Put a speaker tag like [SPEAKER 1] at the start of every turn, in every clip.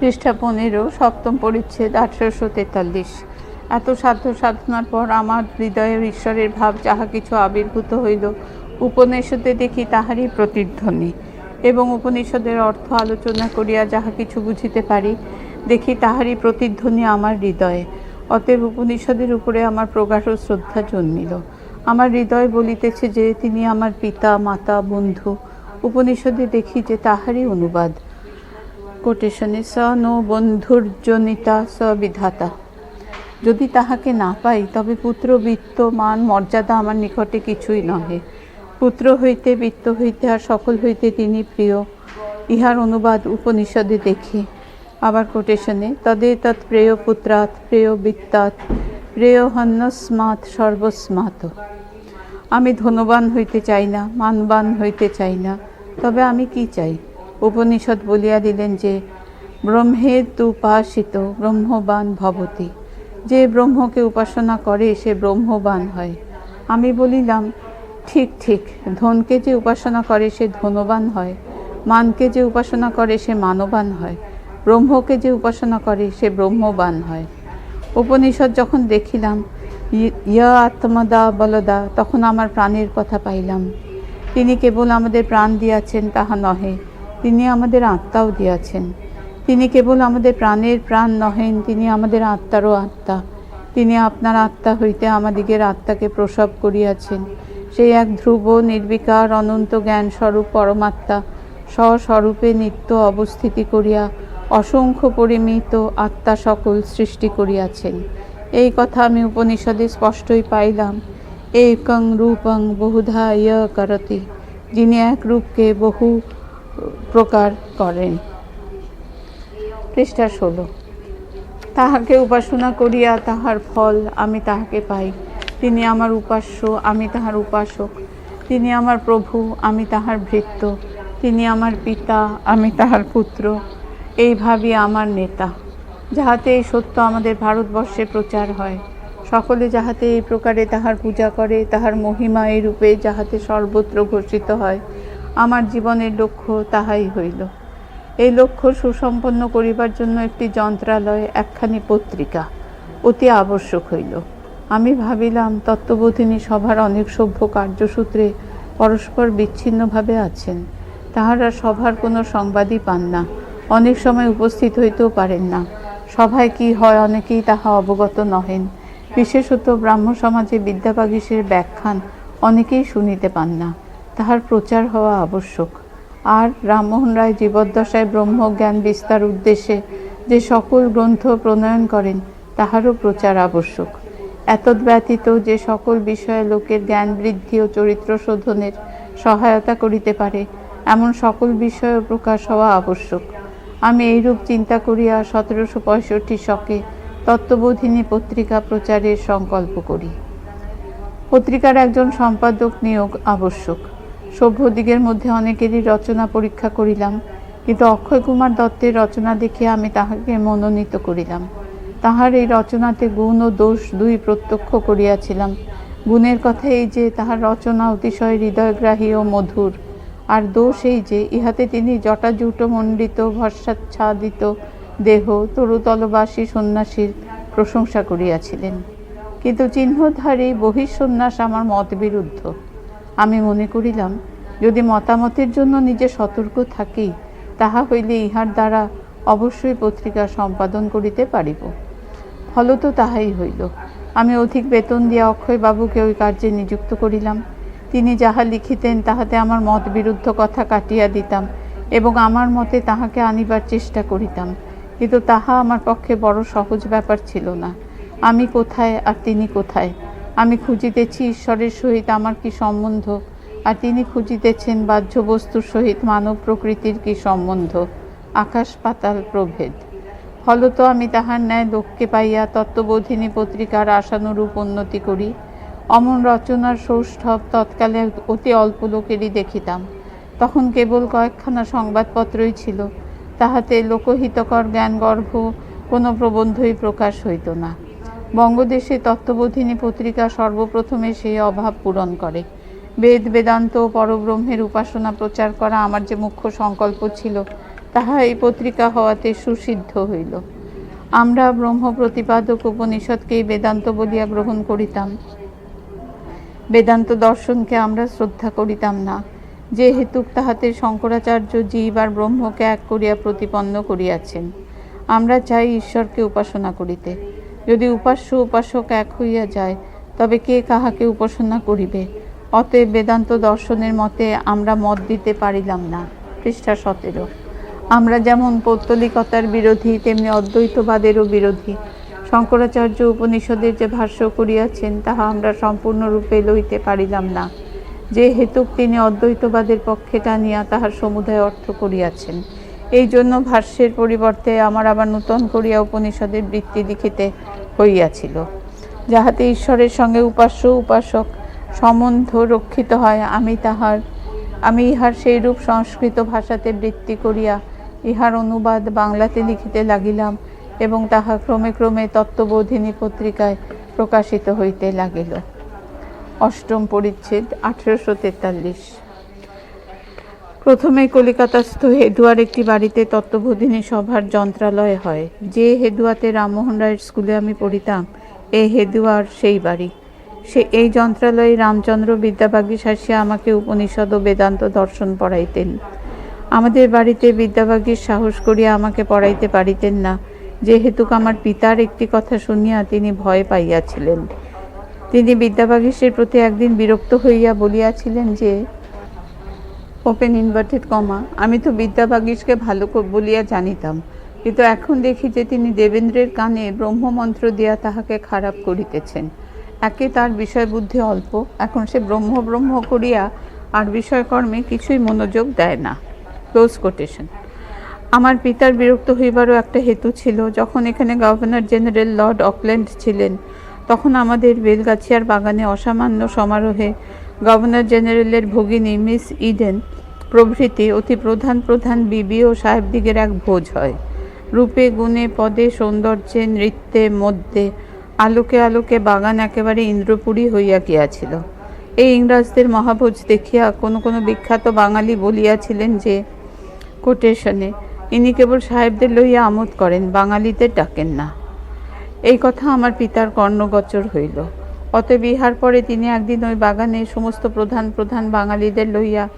[SPEAKER 1] পৃষ্ঠা পনেরো, সপ্তম পরিচ্ছেদ, আঠারোশো তেতাল্লিশ। এত সাধ্য সাধনার পর আমার হৃদয়ের ঈশ্বরের ভাব যাহা কিছু আবির্ভূত হইল, উপনিষদে দেখি তাহারই প্রতিধ্বনি এবং উপনিষদের অর্থ আলোচনা করিয়া যাহা কিছু বুঝিতে পারি, দেখি তাহারই প্রতিধ্বনি আমার হৃদয়ে। অতএব উপনিষদের উপরে আমার প্রগাঢ় শ্রদ্ধা জন্মিল। আমার হৃদয় বলিতেছে যে তিনি আমার পিতা, মাতা, বন্ধু। উপনিষদে দেখি যে তাহারই অনুবাদ। কোটেশনে স নো বন্ধুর্জনিতা স বিধাতা। যদি তাহাকে না পাই, তবে পুত্র বৃত্ত মান মর্যাদা আমার নিকটে কিছুই নহে। পুত্র হইতে, বৃত্ত হইতে আর সকল হইতে তিনি প্রিয়। ইহার অনুবাদ উপনিষদে দেখি। আবার কোটেশনে, তদে তৎ প্রেয় পুত্রাৎ, প্রেয় বৃত্তাৎ, প্রেয় হন্যস্মাৎ সর্বস্মাত আমি ধনবান হইতে চাই না, মানবান হইতে চাই না, তবে আমি কি চাই? উপনিষদ বলিয়া দিলেন যে ব্রহ্মের তুপাসিত ব্রহ্মবান ভবতি। যে ব্রহ্মকে উপাসনা করে, সে ব্রহ্মবান হয়। আমি বলিলাম, ঠিক ঠিক, ধনকে যে উপাসনা করে, সে ধনবান হয়। মানকে যে উপাসনা করে, সে মানবান হয়। ব্রহ্মকে যে উপাসনা করে, সে ব্রহ্মবান হয়। উপনিষদ যখন দেখিলাম ইয়া আত্মদা বলদা, তখন আমার প্রাণের কথা পাইলাম। তিনি কেবল আমাদের প্রাণ দিয়াছেন, তাহা নহে। তিনি আমাদের আত্মাও দিয়াছেন। তিনি কেবল আমাদের প্রাণের প্রাণ নহেন, তিনি আমাদের আত্মারও আত্মা। তিনি আপনার আত্মা হইতে আমাদিগের আত্মাকে প্রসব করিয়াছেন। সেই এক ধ্রুব, নির্বিকার, অনন্ত জ্ঞান স্বরূপ পরমাত্মা স্বস্বরূপে নিত্য অবস্থিতি করিয়া অসংখ্য পরিমিত আত্মা সকল সৃষ্টি করিয়াছেন। এই কথা আমি উপনিষদে স্পষ্টই পাইলাম। একং রূপং বহুধা ইয় করতি, যিনি এক রূপকে বহু প্রকার করেন। পৃষ্ঠা ষোলো। তাহাকে উপাসনা করিয়া তাহার ফল আমি তাহাকে পাই। তিনি আমার উপাস্য, আমি তাহার উপাসক। তিনি আমার প্রভু, আমি তাহার ভৃত্য। তিনি আমার পিতা, আমি তাহার পুত্র। এইভাবে আমার নেতা। যাহাতে এই সত্য আমাদের ভারতবর্ষে প্রচার হয়, সকলে যাহাতে এই প্রকারে তাহার পূজা করে, তাহার মহিমা এই রূপে যাহাতে সর্বত্র ঘোষিত হয় আমার জীবনের লক্ষ্য তাহাই হইল। এই লক্ষ্য সুসম্পন্ন করিবার জন্য একটি যন্ত্রালয়, একখানি পত্রিকা অতি আবশ্যক হইল। আমি ভাবিলাম, তত্ত্ববোধিনী সভার অনেক সভ্য কার্যসূত্রে পরস্পর বিচ্ছিন্নভাবে আছেন। তাহারা সভার কোনো সংবাদই পান না। অনেক সময় উপস্থিত হইতেও পারেন না। সভায় কি হয় অনেকেই তাহা অবগত নহেন। বিশেষত ব্রাহ্ম সমাজে বিদ্যাবাগীশের ব্যাখ্যান অনেকেই শুনিতে পান না। তাহার প্রচার হওয়া আবশ্যক। আর রামমোহন রায় জীবদ্দশায় ব্রহ্মজ্ঞান বিস্তার উদ্দেশ্যে যে সকল গ্রন্থ প্রণয়ন করেন, তাহারও প্রচার আবশ্যক। এতদ ব্যতীত যে সকল বিষয়ে লোকের জ্ঞান বৃদ্ধি ও চরিত্র শোধনের সহায়তা করিতে পারে, এমন সকল বিষয় প্রকাশ হওয়া আবশ্যক। আমি এইরূপ চিন্তা করিয়া সতেরোশো পঁয়ষট্টি শকে তত্ত্ববোধিনী পত্রিকা প্রচারের সংকল্প করি। পত্রিকার একজন সম্পাদক নিয়োগ আবশ্যক। সভ্যদিগের মধ্যে অনেকেরই রচনা পরীক্ষা করিলাম, কিন্তু অক্ষয় কুমার দত্তের রচনা দেখে আমি তাহাকে মনোনীত করিলাম। তাহার এই রচনাতে গুণ ও দোষ দুই প্রত্যক্ষ করিয়াছিলাম। গুণের কথা এই যে, তাহার রচনা অতিশয় হৃদয়গ্রাহী ও মধুর, আর দোষ এই যে, ইহাতে তিনি জটাজুট মণ্ডিত ভস্মাচ্ছাদিত দেহ, তরুতলবাসী সন্ন্যাসীর প্রশংসা করিয়াছিলেন। কিন্তু চিহ্নধারী বহিঃসন্ন্যাস আমার মত বিরুদ্ধ আমি মনে করিলাম, যদি মতামতের জন্য নিজে সতর্ক থাকি, তাহা হইলে ইহার দ্বারা অবশ্যই পত্রিকা সম্পাদন করিতে পারিব। ফলত তাহাই হইল। আমি অধিক বেতন দিয়া অক্ষয়বাবুকে ওই কার্যে নিযুক্ত করিলাম। তিনি যাহা লিখিতেন, তাহাতে আমার মত বিরুদ্ধ কথা কাটিয়া দিতাম এবং আমার মতে তাহাকে আনিবার চেষ্টা করিতাম। কিন্তু তাহা আমার পক্ষে বড় সহজ ব্যাপার ছিল না। আমি কোথায় আর তিনি কোথায়? আমি খুঁজিতেছি ঈশ্বরের সহিত আমার কি সম্বন্ধ? আর তিনি খুঁজিতেছেন বাহ্য বস্তুর সহিত মানব প্রকৃতির কি সম্বন্ধ? আকাশ পাতাল প্রভেদ। ফলত আমি তাহার ন্যায় লোককে পাইয়া তত্ত্ববোধিনী পত্রিকার আশানুরূপ উন্নতি করি। অমন রচনার সৌষ্ঠব তৎকালে অতি অল্প লোকেরই দেখিতাম। তখন কেবল কয়েকখানা সংবাদপত্রই ছিল। তাহাতে লোকহিতকর জ্ঞানগর্ভ কোনো প্রবন্ধই প্রকাশ হইত না। বঙ্গদেশে তত্ত্ববোধিনী পত্রিকা সর্বপ্রথমে সেই অভাব পূরণ করে। বেদ, বেদান্ত ও পরব্রহ্মের উপাসনা প্রচার করা আমার যে মুখ্য সংকল্প ছিল, তাহা এই পত্রিকা হওয়াতে সুসিদ্ধ হইল। আমরা ব্রহ্ম প্রতিপাদক উপনিষদকেই বেদান্ত বলিয়া গ্রহণ করিতাম। বেদান্ত দর্শনকে আমরা শ্রদ্ধা করিতাম না। যে হেতুক তাহাতে শঙ্করাচার্য জীব আর ব্রহ্মকে এক করিয়া প্রতিপন্ন করিয়াছেন, আমরা চাই ঈশ্বরকে উপাসনা করিতে। যদি উপাস্য উপাসক এক হইয়া যায়, তবে কে কাহাকে উপাসনা করিবে? অতএব বেদান্ত দর্শনের মতে আমরা মত দিতে পারিলাম না। পৃষ্ঠা সতেরো। আমরা যেমন পৌত্তলিকতার বিরোধী, তেমনি অদ্বৈতবাদেরও বিরোধী। শঙ্করাচার্য উপনিষদের যে ভাষ্য করিয়াছেন, তাহা আমরা সম্পূর্ণরূপে লইতে পারিলাম না। যে হেতুক তিনি অদ্বৈতবাদের পক্ষে টানিয়া তাহার সমুদায় অর্থ করিয়াছেন। এই জন্য ভাষ্যের পরিবর্তে আমার আবার নূতন করিয়া উপনিষদের বৃত্তি লিখিতে হইয়াছিল, যাহাতে ঈশ্বরের সঙ্গে উপাস্য, উপাসক, সম্বন্ধ রক্ষিত হয়, আমি তাহার, আমি ইহার সেই রূপ সংস্কৃত ভাষাতে বৃত্তি করিয়া ইহার অনুবাদ বাংলাতে লিখিতে লাগিলাম এবং তাহা ক্রমে ক্রমে তত্ত্ববোধিনী পত্রিকায় প্রকাশিত হইতে লাগিল। অষ্টম পরিচ্ছেদ, আঠেরোশো তেতাল্লিশ। প্রথমে কলিকাতাস্থ হেদুয়ার একটি বাড়িতে তত্ত্ববোধিনী সভার যন্ত্রালয় হয়। যে হেদুয়াতে রামমোহন রায়ের স্কুলে আমি পড়িতাম এই হেদুয়ার সেই বাড়ি। সে, এই যন্ত্রালয়ে রামচন্দ্র বিদ্যাবাগীশ আসিয়া আমাকে উপনিষদ ও বেদান্ত দর্শন পড়াইতেন। আমাদের বাড়িতে বিদ্যাবাগীশ সাহস করিয়া আমাকে পড়াইতে পারিতেন না। যেহেতু আমার পিতার একটি কথা শুনিয়া তিনি ভয় পাইয়াছিলেন। তিনি বিদ্যাবাগীশের প্রতি একদিন বিরক্ত হইয়া বলিয়াছিলেন যে ওপেন ইনভার্টেড কমা। আমি তো বিদ্যাবাগীশকে ভালো বলিয়া জানিতাম। কিন্তু এখন দেখি যে তিনি দেবেন্দ্রের কানে ব্রহ্মমন্ত্র দিয়া তাহাকে খারাপ করিতেছেন। একে তার বিষয় বুদ্ধি অল্প। এখন সে ব্রহ্ম ব্রহ্ম করিয়া আর বিষয়কর্মে কিছুই মনোযোগ দেয় না। Close quotation. আমার পিতার বিরক্ত হইবারও একটা হেতু ছিল। যখন এখানে গভর্নর জেনারেল লর্ড অকল্যান্ড ছিলেন, তখন আমাদের বেলগাছিয়ার বাগানে অসামান্য সমারোহে গভর্নর জেনারেলের ভগিনী মিস ইডেন প্রভৃতি অতি প্রধান প্রধান বিবি ও সাহেবদিগের এক ভোজ হয়। রূপে, গুণে, পদে, সৌন্দর্যে, নৃত্যে মধ্যে আলোকে আলোকে বাগান একেবারে ইন্দ্রপুরী হইয়া গিয়াছিল। এই ইংরাজদের মহাভোজ দেখিয়া কোনো কোনো বিখ্যাত বাঙালি বলিয়াছিলেন যে, কোটেশনে, ইনি কেবল সাহেবদের লইয়া আমোদ করেন, বাঙালিদের ডাকেন না। এই কথা আমার পিতার কর্ণগোচর হইল। অতএব ইহার পরে তিনি একদিন ওই বাগানে সমস্ত প্রধান প্রধান বাঙালিদের লইয়া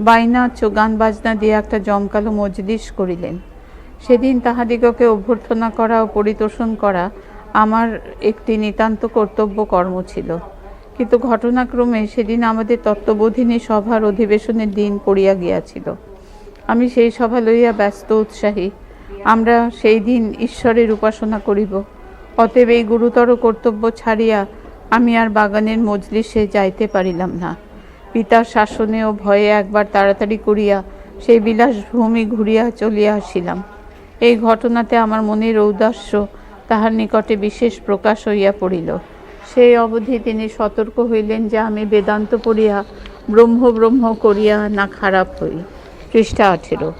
[SPEAKER 1] বাইনা গান বাজনা দিয়ে একটা জমকালো মজলিস করিলেন। সেদিন তাহাদিগকে অভ্যর্থনা করা ও পরিতোষণ করা আমার একটি নিতান্ত কর্তব্য কর্ম ছিল। কিন্তু ঘটনাক্রমে সেদিন আমাদের তত্ত্ববোধিনী সভার অধিবেশনের দিন পড়িয়া গিয়াছিল। আমি সেই সভা লইয়া ব্যস্ত, উৎসাহী। আমরা সেই দিন ঈশ্বরের উপাসনা করিব। অতএব এই গুরুতর কর্তব্য ছাড়িয়া আমি আর বাগানের মজলিসে যাইতে পারিলাম না। পিতার শাসনে ও ভয়ে একবার তাড়াতাড়ি করিয়া সেই বিলাসভূমি ঘুরিয়া চলিয়া আসিলাম। এই ঘটনাতে আমার মনের ঔদাস্য তাহার নিকটে বিশেষ প্রকাশ হইয়া পড়িল। সেই অবধি তিনি সতর্ক হইলেন যে আমি বেদান্ত পড়িয়া ব্রহ্ম ব্রহ্ম করিয়া না খারাপ হই। পৃষ্ঠা আঠেরো।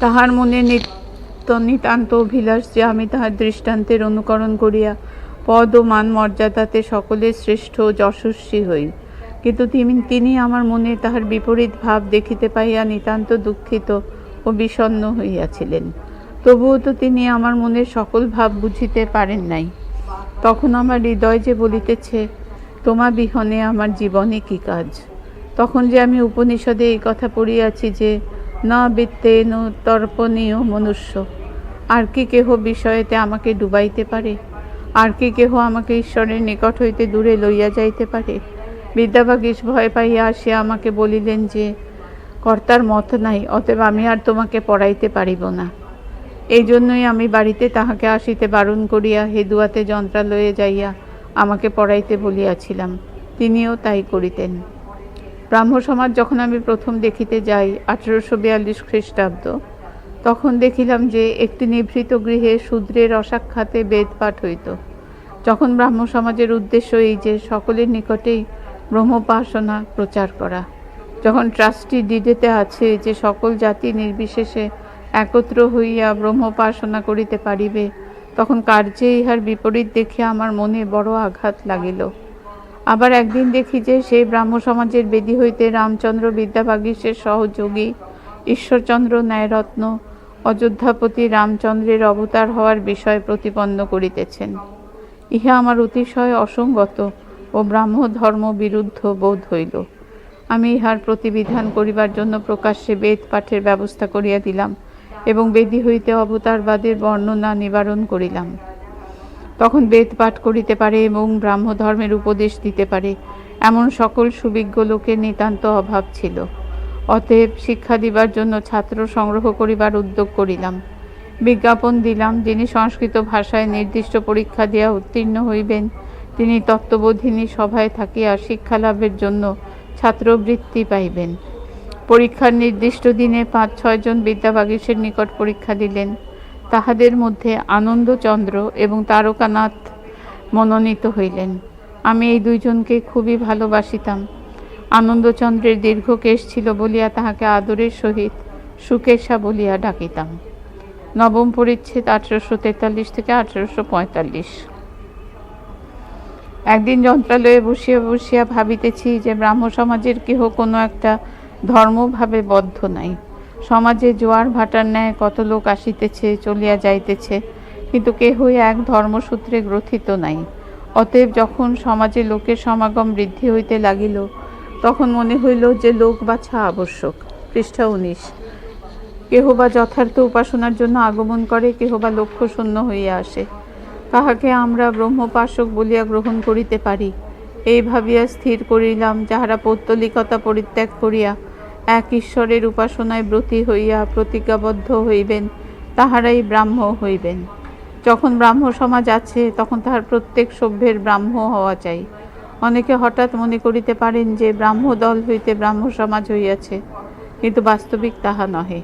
[SPEAKER 1] তাহার মনে নিত্য নিতান্ত অভিলাষ যে আমি তাহার দৃষ্টান্তের অনুকরণ করিয়া পদ ও মান, মর্যাদাতে সকলের শ্রেষ্ঠ যশস্বী হই। কিন্তু তিনি আমার মনে তাহার বিপরীত ভাব দেখিতে পাইয়া নিতান্ত দুঃখিত ও বিষণ্ণ হইয়াছিলেন। তবুও তো তিনি আমার মনের সকল ভাব বুঝিতে পারেন নাই। তখন আমার হৃদয় যে বলিতেছে, তোমা বিহনে আমার জীবনে কি কাজ? তখন যে আমি উপনিষদে এই কথা পড়িয়াছি যে, না বিত্তেন তর্পণীয় মনুষ্য, আর কি কেহ বিষয়েতে আমাকে ডুবাইতে পারে? আর কি কেহ আমাকে ঈশ্বরের নিকট হইতে দূরে লইয়া যাইতে পারে? বিদ্যাবাগীশ ভয় পাইয়া আসিয়া আমাকে বলিলেন যে, কর্তার মত নাই, অতএব আমি আর তোমাকে পড়াইতে পারিব না। এই জন্যই আমি বাড়িতে তাহাকে আসিতে বারণ করিয়া হেদুয়াতে যন্ত্রালয়ে যাইয়া আমাকে পড়াইতে বলিয়াছিলাম। তিনিও তাই করিতেন। ব্রাহ্ম সমাজ যখন আমি প্রথম দেখিতে যাই, আঠেরোশো বিয়াল্লিশ খ্রিস্টাব্দ। তখন দেখিলাম যে একটি নিভৃত গৃহে শূদ্রের অসাক্ষাতে বেদ পাঠ হইত। যখন ব্রাহ্ম সমাজের উদ্দেশ্য এই যে সকলের নিকটেই ব্রহ্মোপাসনা প্রচার করা, যখন ট্রাস্টি ডিডেতে আছে যে সকল জাতি নির্বিশেষে একত্র হইয়া ব্রহ্মোপাসনা করিতে পারিবে, তখন কার্যে ইহার বিপরীত দেখিয়া আমার মনে বড় আঘাত লাগিল। আবার একদিন দেখি যে সেই ব্রাহ্ম সমাজের বেদি হইতে রামচন্দ্র বিদ্যাবাগীশের সহযোগী ঈশ্বরচন্দ্র ন্যায়রত্ন অযোধ্যাপতি রামচন্দ্রের অবতার হওয়ার বিষয় প্রতিপন্ন করিতেছেন। ইহা আমার অতিশয় অসঙ্গত ও ব্রাহ্ম ধর্ম বিরুদ্ধ বোধ হইল। আমি ইহার প্রতিবিধান করিবার জন্য প্রকাশ্যে বেদ পাঠের ব্যবস্থা করিয়া দিলাম এবং বেদি হইতে অবতারবাদের বর্ণনা নিবারণ করিলাম। তখন বেদ পাঠ করিতে পারে এবং ব্রাহ্ম ধর্মের উপদেশ দিতে পারে, এমন সকল সুবিজ্ঞ লোকের নিতান্ত অভাব ছিল। অতএব শিক্ষা দিবার জন্য ছাত্র সংগ্রহ করিবার উদ্যোগ করিলাম। বিজ্ঞাপন দিলাম, যিনি সংস্কৃত ভাষায় নির্দিষ্ট পরীক্ষা দিয়া উত্তীর্ণ হইবেন, তিনি তত্ত্ববোধিনী সভায় থাকিয়া শিক্ষা লাভের জন্য ছাত্রবৃত্তি পাইবেন। পরীক্ষার নির্দিষ্ট দিনে পাঁচ ছয়জন বিদ্যাবাগীশের নিকট পরীক্ষা দিলেন। তাহাদের মধ্যে আনন্দচন্দ্র এবং তারকানাথ মনোনীত হইলেন। আমি এই দুইজনকে খুবই ভালোবাসিতাম। আনন্দচন্দ্রের দীর্ঘ কেশ ছিল বলিয়া তাহাকে আদরের সহিত সুকেশা বলিয়া ডাকিতাম। নবম পরিচ্ছেদ আঠেরোশো তেতাল্লিশ থেকে আঠেরোশো পঁয়তাল্লিশ। একদিন যন্ত্রালয়ে বসিয়া বসিয়া ভাবিতেছি যে ব্রাহ্ম সমাজের কেহ কোনো একটা ধর্মভাবে বদ্ধ নাই। সমাজে জোয়ার ভাটার ন্যায় কত লোক আসিতেছে, চলিয়া যাইতেছে, কিন্তু কেহই এক ধর্মসূত্রে গ্রথিত নাই। অতএব যখন সমাজে লোকের সমাগম বৃদ্ধি হইতে লাগিল তখন মনে হইল যে লোক বাছা আবশ্যক। পৃষ্ঠা উনিশ। কেহ বা যথার্থ উপাসনার জন্য আগমন করে, কেহ বা লক্ষ্য শূন্য হইয়া আসে। কাহাকে আমরা ব্রহ্মপাশক বলিয়া গ্রহণ করিতে পারি। এই ভাবিয়া স্থির করিলাম, যাহারা পৌত্তলিকতা পরিত্যাগ করিয়া এক ঈশ্বরের উপাসনায় ব্রতী হইয়া প্রতিজ্ঞাবদ্ধ হইবেন, তাহারাই ব্রাহ্ম হইবেন। যখন ব্রাহ্ম সমাজ আছে, তখন তাহার প্রত্যেক সভ্যের ব্রাহ্ম হওয়া চাই। অনেকে হঠাৎ মনে করিতে পারেন যে ব্রাহ্ম দল হইতে ব্রাহ্ম সমাজ হইয়াছে, কিন্তু বাস্তবিক তাহা নহে।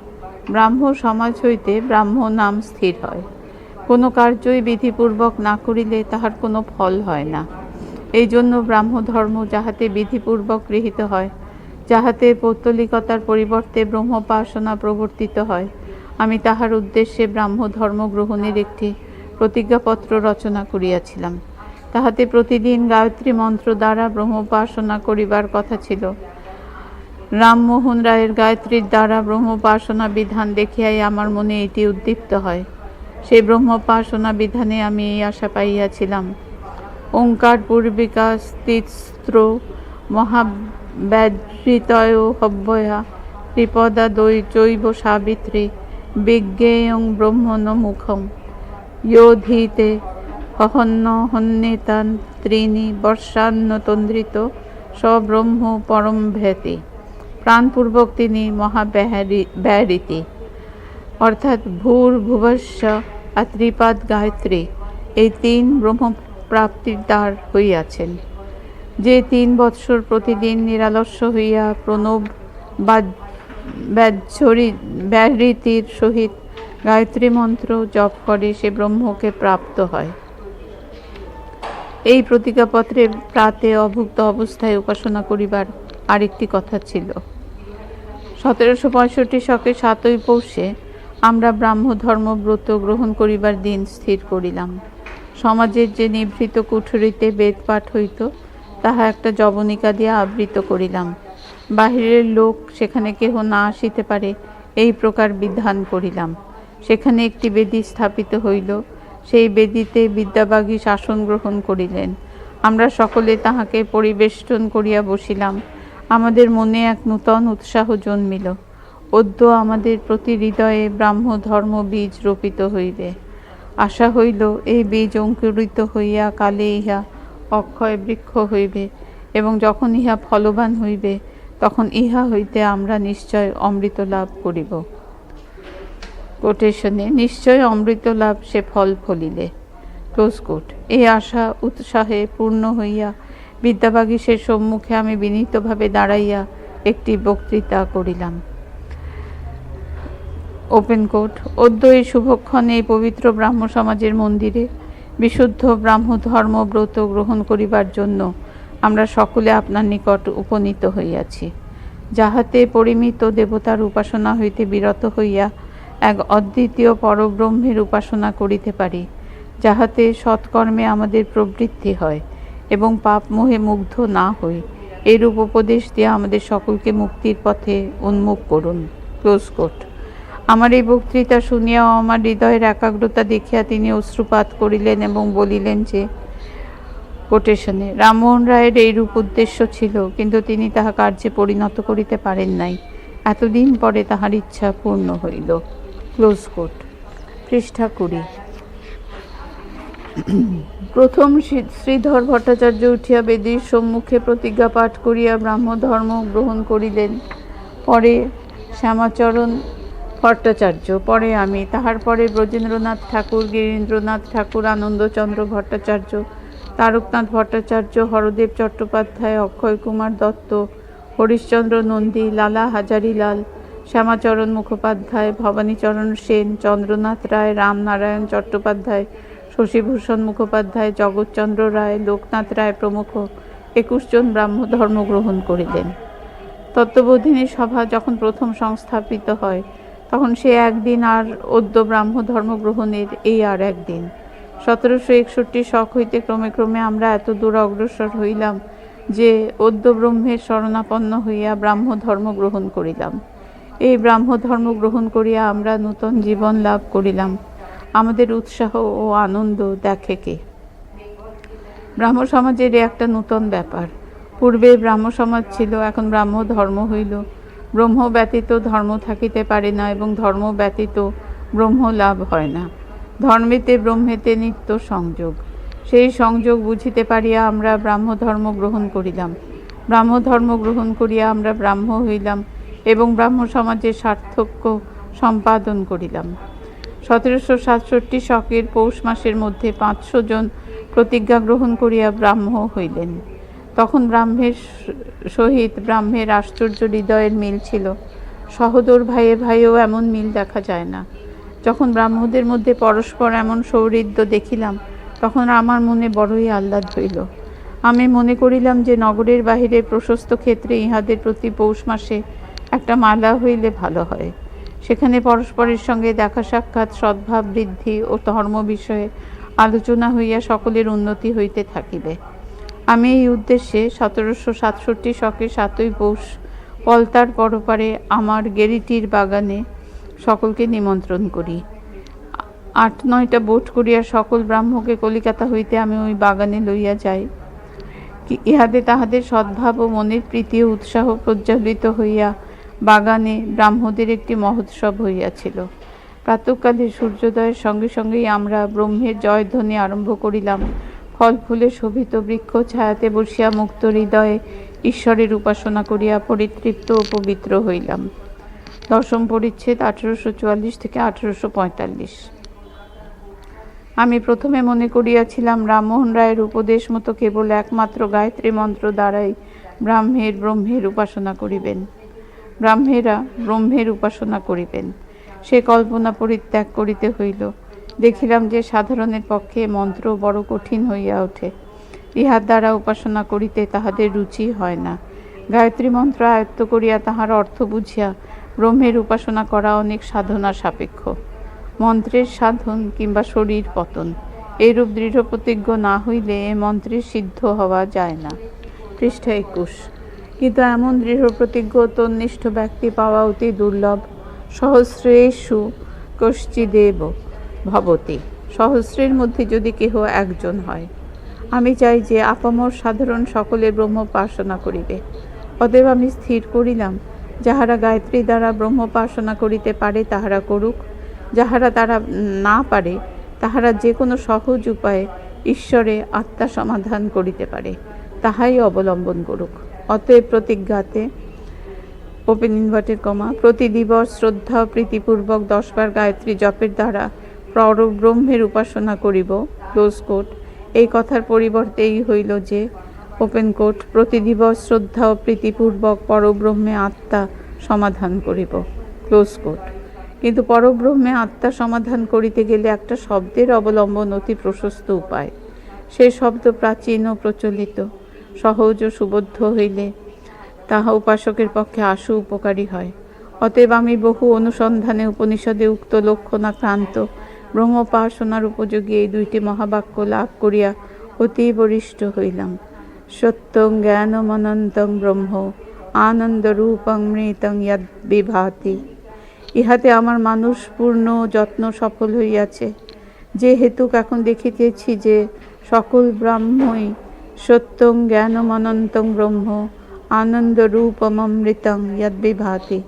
[SPEAKER 1] ব্রাহ্ম সমাজ হইতে ব্রাহ্ম নাম স্থির হয়। কোনো কার্যই বিধিপূর্বক না করিলে তাহার কোনো ফল হয় না। এই জন্য ব্রাহ্ম ধর্ম যাহাতে বিধিপূর্বক গৃহীত হয়, যাহাতে পৌত্তলিকতার পরিবর্তে ব্রহ্মোপাসনা প্রবর্তিত হয়, আমি তাহার উদ্দেশ্যে ব্রাহ্ম ধর্ম গ্রহণের একটি প্রতিজ্ঞাপত্র রচনা করিয়াছিলাম। তাহাতে প্রতিদিন গায়ত্রী মন্ত্র দ্বারা ব্রহ্মোপাসনা করিবার কথা ছিল। রামমোহন রায়ের গায়ত্রীর দ্বারা ব্রহ্মোপাসনা বিধান দেখিয়াই আমার মনে এটি উদ্দীপ্ত হয়। সেই ব্রহ্মোপাসনা বিধানে আমি এই আশা পাইয়াছিলাম। ওঙ্কার পূর্বিকা স্থিত্র মহাব্যাধৃতয় হব্যয়া ত্রিপদা দৈ জৈব সাবিত্রী বিজ্ঞেয়ং ব্রহ্মণ মুখম যোধীতে হহন্য হন্যেতান ত্রিণী বর্ষান্নতন্দ্রিত সব্রহ্ম পরম ভেতি। প্রাণপূর্বক তিনি মহাব্যাহারি, ব্যাহৃতি। অর্থাৎ ভূর ভুবস্য ত্রিপাদ গায়ত্রী এই তিন ব্রহ্মপ্রাপ্তির দ্বার হইয়াছেন। যে তিন বৎসর প্রতিদিন নিরালস্য হইয়া প্রণব ব্যাহরি ব্যাহৃতির সহিত গায়ত্রী মন্ত্র জপ করে সে ব্রহ্মকে প্রাপ্ত হয়। এই প্রতিজ্ঞাপত্রে প্রাতে অভুক্ত অবস্থায় উপাসনা করিবার আরেকটি কথা ছিল। সতেরোশো পঁয়ষট্টি শকে সাতই পৌষে আমরা ব্রাহ্ম ধর্ম ব্রত গ্রহণ করিবার দিন স্থির করিলাম। সমাজের যে নিভৃত কুঠুরিতে বেদ পাঠ হইত, তাহা একটা জবনিকা দিয়া আবৃত করিলাম। বাহিরের লোক সেখানে কেহ না আসিতে পারে, এই প্রকার বিধান করিলাম। সেখানে একটি বেদি স্থাপিত হইল সেই বেদিতে বিদ্যাবাগী শাসন গ্রহণ করিলেন। আমরা সকলে তাহাকে পরিবেষ্টন করিয়া বসিলাম। আমাদের মনে এক নূতন উৎসাহ জন্মিল। অদ্য আমাদের প্রতি হৃদয়ে ব্রাহ্ম ধর্ম বীজ রোপিত হইবে। আশা হইল, এই বীজ অঙ্কুরিত হইয়া কালে ইহা অক্ষয় বৃক্ষ হইবে এবং যখন ইহা ফলবান হইবে, তখন ইহা হইতে আমরা নিশ্চয় অমৃত লাভ করিব। কোটেশনে, নিশ্চয় অমৃত লাভ সে ফল ফলিলে। Close coat. এই আশা উৎসাহে পূর্ণ হইয়া বিদ্যাবাগীশের সম্মুখে আমি বিনীতভাবে দাঁড়াইয়া একটি বক্তৃতা করিলাম। Open quote. অদ্য এই শুভক্ষণে এই পবিত্র ব্রাহ্ম সমাজের মন্দিরে বিশুদ্ধ ব্রাহ্ম ধর্ম ব্রত গ্রহণ করিবার জন্য আমরা সকলে আপনার নিকট উপনীত হইয়াছি। যাহাতে পরিমিত দেবতার উপাসনা হইতে বিরত হইয়া এক অদ্বিতীয় পরব্রহ্মের উপাসনা করিতে পারি, যাহাতে সৎকর্মে আমাদের প্রবৃত্তি হয় এবং পাপ মোহে মুগ্ধ না হই। এরূপ উপদেশ দিয়ে আমাদের সকলকে মুক্তির পথে উন্মুখ করুন। Close quote. আমার এই বক্তৃতা শুনিয়াও আমার হৃদয়ের একাগ্রতা দেখিয়া তিনি অশ্রুপাত করিলেন এবং বলিলেন যে, কোটেশনে, রামমোহন রায়ের এইরূপ উদ্দেশ্য ছিল, কিন্তু তিনি তাহা কার্যে পরিণত করিতে পারেন নাই। এতদিন পরে তাহার ইচ্ছা পূর্ণ হইল। ক্লোজ কোট, পৃষ্ঠা কুড়ি। প্রথম শ্রী- শ্রীধর ভট্টাচার্য উঠিয়া বেদীর সম্মুখে প্রতিজ্ঞা পাঠ করিয়া ব্রাহ্ম ধর্ম গ্রহণ করিলেন। পরে শ্যামাচরণ ভট্টাচার্য, পরে আমি, তাহার পরে ব্রজেন্দ্রনাথ ঠাকুর, গিরীন্দ্রনাথ ঠাকুর, আনন্দচন্দ্র ভট্টাচার্য, তারকনাথ ভট্টাচার্য, হরদেব চট্টোপাধ্যায় অক্ষয় কুমার দত্ত, হরিশ্চন্দ্র নন্দী, লালা হাজারিলাল শ্যামাচরণ মুখোপাধ্যায়, ভবানীচরণ সেন, চন্দ্রনাথ রায়, রামনারায়ণ চট্টোপাধ্যায়, শশীভূষণ মুখোপাধ্যায়, জগৎচন্দ্র রায়, লোকনাথ রায় প্রমুখ একুশ জন ব্রাহ্ম ধর্ম গ্রহণ করিলেন। তত্ত্ববোধিনী সভা যখন প্রথম সংস্থাপিত হয়, তখন সে একদিন আর অদ্য ব্রাহ্ম ধর্ম গ্রহণের এই আর একদিন। সতেরোশো একষট্টি শখ হইতে ক্রমে ক্রমে আমরা এত দূর অগ্রসর হইলাম যে অদ্য ব্রহ্মের শরণাপন্ন হইয়া ব্রাহ্ম ধর্ম গ্রহণ করিলাম। এই ব্রাহ্ম ধর্ম গ্রহণ করিয়া আমরা নূতন জীবন লাভ করিলাম। আমাদের উৎসাহ ও আনন্দ দেখে কে? ব্রাহ্ম সমাজের একটা নূতন ব্যাপার। পূর্বে ব্রাহ্ম সমাজ ছিল, এখন ব্রাহ্ম ধর্ম হইল। ব্রহ্ম ব্যতীত ধর্ম থাকিতে পারে না এবং ধর্ম ব্যতীত ব্রহ্ম লাভ হয় না। ধর্মেতে ব্রহ্মেতে নিত্য সংযোগ। সেই সংযোগ বুঝিতে পারিয়া আমরা ব্রাহ্ম ধর্ম গ্রহণ করিলাম। ব্রাহ্ম ধর্ম গ্রহণ করিয়া আমরা ব্রাহ্ম হইলাম। এবং ব্রাহ্ম সমাজের সার্থক্য সম্পাদন করিলাম। সতেরোশো সাতষট্টি শকের পৌষ মাসের মধ্যে পাঁচশো জন প্রতিজ্ঞা গ্রহণ করিয়া ব্রাহ্ম হইলেন। তখন ব্রাহ্মের সহিত ব্রাহ্মের আশ্চর্য হৃদয়ের মিল ছিল। সহদর ভাইয়ে ভাইয়েও এমন মিল দেখা যায় না। যখন ব্রাহ্মদের মধ্যে পরস্পর এমন সৌহৃদ্য দেখিলাম, তখন আমার মনে বড়ই আহ্লাদ হইল। আমি মনে করিলাম যে নগরের বাহিরে প্রশস্ত ক্ষেত্রে ইহাদের প্রতি পৌষ মাসে একটা মালা হইলে ভালো হয়। সেখানে পরস্পরের সঙ্গে দেখা সাক্ষাৎ, সদ্ভাব, বৃদ্ধি ও ধর্ম বিষয়ে আলোচনা হইয়া সকলের উন্নতি হইতে থাকিবে। আমি এই উদ্দেশ্যে সতেরোশো সাতষট্টি শকে সাতই পৌষ পলতার পরপারে আমার গেরিটির বাগানে সকলকে নিমন্ত্রণ করি। আট নয়টা বোট করিয়া সকল ব্রাহ্মকে কলিকাতা হইতে আমি ওই বাগানে লইয়া যাই। ইহাতে তাহাদের সদ্ভাব ও মনের প্রীতি উৎসাহ প্রজ্বলিত হইয়া বাগানে ব্রাহ্মদের একটি মহোৎসব হইয়াছিল। প্রাতঃকালে সূর্যোদয়ের সঙ্গে সঙ্গেই আমরা ব্রহ্মের জয়ধ্বনি আরম্ভ করিলাম। ফল ফুলে শোভিত বৃক্ষ ছায়াতে বসিয়া মুক্ত হৃদয়ে ঈশ্বরের উপাসনা করিয়া পরিতৃপ্ত ও পবিত্র হইলাম। দশম পরিচ্ছেদ আঠেরোশো চুয়াল্লিশ থেকে আঠেরোশো পঁয়তাল্লিশ। আমি প্রথমে মনে করিয়াছিলাম, রামমোহন রায়ের উপদেশ মতো কেবল একমাত্র গায়ত্রী মন্ত্র দ্বারাই ব্রাহ্মের ব্রহ্মের উপাসনা করিবেন। ব্রাহ্মেরা ব্রহ্মের উপাসনা করিবেন। সে কল্পনা পরিত্যাগ করিতে হইল। দেখিলাম যে সাধারণের পক্ষে মন্ত্র বড় কঠিন হইয়া ওঠে। ইহার দ্বারা উপাসনা করিতে তাহাদের রুচি হয় না। গায়ত্রী মন্ত্র আয়ত্ত করিয়া তাহার অর্থ বুঝিয়া ব্রহ্মের উপাসনা করা অনেক সাধনা সাপেক্ষ। মন্ত্রের সাধন কিংবা শরীর পতন, এইরূপ দৃঢ় প্রতিজ্ঞ না হইলে এ মন্ত্রের সিদ্ধ হওয়া যায় না। পৃষ্ঠা একুশ। কিন্তু এমন দৃঢ় প্রতিজ্ঞ তন্নিষ্ঠ ব্যক্তি পাওয়া অতি দুর্লভ। সহস্রেষু কশ্চিদেব ভবতি। সহস্রের মধ্যে যদি কেহ একজন হয়, আমি চাই যে আপামর সাধারণ সকলে ব্রহ্মোপাসনা করিবে। অতএব আমি স্থির করিলাম, যাহারা গায়ত্রী দ্বারা ব্রহ্মোপাসনা করিতে পারে তাহারা করুক। যাহারা তারা না পারে, তাহারা যে কোনো সহজ উপায়ে ঈশ্বরে আত্মা সমাধান করিতে পারে, তাহাই অবলম্বন করুক। অতএব প্রতিজ্ঞাতে ওপেন ইনভার্টেড কমা প্রতি দিবস শ্রদ্ধা, প্রীতিপূর্বক দশবার গায়ত্রী জপের দ্বারা পরব্রহ্মের উপাসনা করিব ক্লোজ কোট এই কথার পরিবর্তে এই হইল যে ওপেন কোট প্রতি দিবস শ্রদ্ধা ও প্রীতিপূর্বক পরব্রহ্মে আত্মা সমাধান করিব ক্লোজ কোট কিন্তু পরব্রহ্মে আত্মা সমাধান করিতে গেলে একটা শব্দের অবলম্বন অতি প্রশস্ত উপায়। সে শব্দ প্রাচীন ও প্রচলিত। সহজ ও সুবদ্ধ হইলে তাহা উপাসকের পক্ষে আশু উপকারী হয়। অতএব আমি বহু অনুসন্ধানে উপনিষদে উক্ত লক্ষণাক্রান্ত ব্রহ্মোপাসনার উপযোগী এই দুইটি মহাবাক্য লাভ করিয়া অতি বরিষ্ঠ হইলাম। সত্যং জ্ঞানমনন্তং ব্রহ্ম, আনন্দরূপং মৃতং যদ বিভাতি। ইহাতে আমার মানুষ পূর্ণ যত্ন সফল হইয়াছে। যে হেতুক এখন দেখিতেছি যে সকল ব্রাহ্মই সত্যং জ্ঞানমনন্তং ব্রহ্ম আনন্দরূপমৃতং যদ্বিভাতি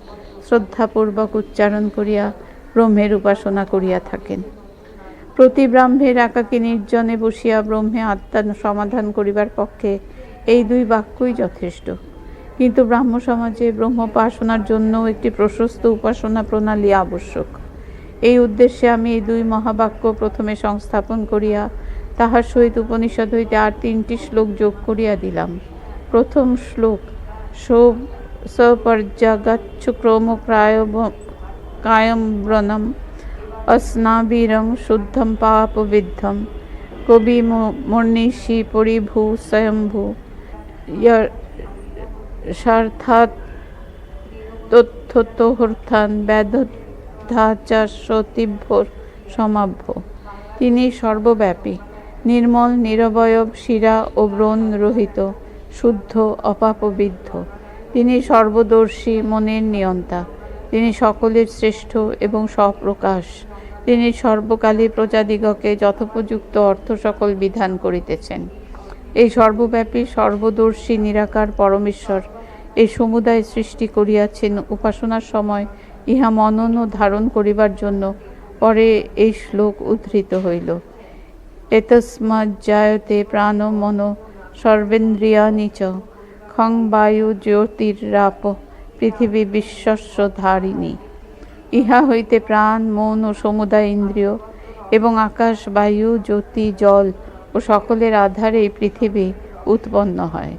[SPEAKER 1] শ্রদ্ধাপূর্বক উচ্চারণ করিয়া ব্রহ্মের উপাসনা করিয়া থাকেন। প্রতি ব্রাহ্মের একাকী নির্জনে বসিয়া ব্রহ্মে আত্মার সমাধান করিবার পক্ষে এই দুই বাক্যই যথেষ্ট। কিন্তু ব্রাহ্ম সমাজে ব্রহ্মোপাসনার জন্য একটি প্রশস্ত উপাসনা প্রণালী আবশ্যক। এই উদ্দেশ্যে আমি এই দুই মহাবাক্য প্রথমে সংস্থাপন করিয়া তাহার সহিত উপনিষদ হইতে আর তিনটি শ্লোক যোগ করিয়া দিলাম। প্রথম শ্লোক সৌ সপর্যাগাচ্ছুক্রম প্রায় কায়ম ব্রণম অস্নাবীরং শুদ্ধম পাপবিদ্ধম কবি মর্নিষি পরিভূ স্বার্থাৎ সার্থাৎ তথ্যতোহর্থান ব্যাধাচার সতীভ্যর সমাভ্য। তিনি সর্বব্যাপী। নির্মল নিরবয়ব শিরা ও ব্রণ রহিত, শুদ্ধ অপাপবিদ্ধ তিনি সর্বদর্শী মনের নিয়ন্তা। তিনি সকলের শ্রেষ্ঠ এবং স্বপ্রকাশ তিনি সর্বকালী প্রজাদিগকে যথোপযুক্ত অর্থ সকল বিধান করিতেছেন। এই সর্বব্যাপী, সর্বদর্শী, নিরাকার পরমেশ্বর এই সমুদায় সৃষ্টি করিয়াছেন উপাসনার সময় ইহা মনন ও ধারণ করিবার জন্য। পরে এই শ্লোক উদ্ধৃত হইল। এতস্মাৎ জায়তে প্রাণ মন সর্বেন্দ্রিয়ানি চ খং বায়ু জ্যোতিরাপ পৃথিবী বিশ্বস্ব ধারিণী ইহা হইতে প্রাণ, মন ও সমুদায় ইন্দ্রিয় এবং আকাশ, বায়ু, জ্যোতি, জল ও সকলের আধারে পৃথিবী উৎপন্ন হয়।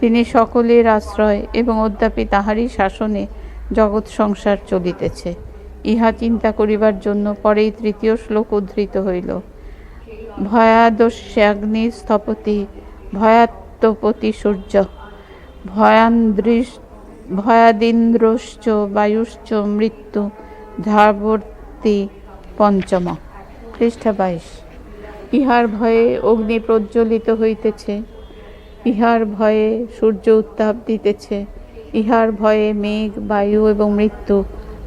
[SPEAKER 1] তিনি সকলের আশ্রয় এবং অদ্যাপি তাহারই শাসনে জগৎ সংসার চলিতেছে। ইহা চিন্তা করিবার জন্য পরেই তৃতীয় শ্লোক উদ্ধৃত হইল। ভয়াদস্যাগ্নি স্থপতি, ভয়াত্মপতি সূর্য ভয়ান্দ্রিশ ভয়াদিন্দ্রশ্চ, বায়ুশ্চ, মৃত্যু, ধাবর্তি, পঞ্চম, পৃষ্ঠা বাইশ। ইহার ভয়ে অগ্নি প্রজ্বলিত হইতেছে, ইহার ভয়ে সূর্য উত্তাপ দিতেছে, ইহার ভয়ে মেঘ, বায়ু এবং মৃত্যু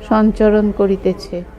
[SPEAKER 1] সঞ্চরণ করিতেছে।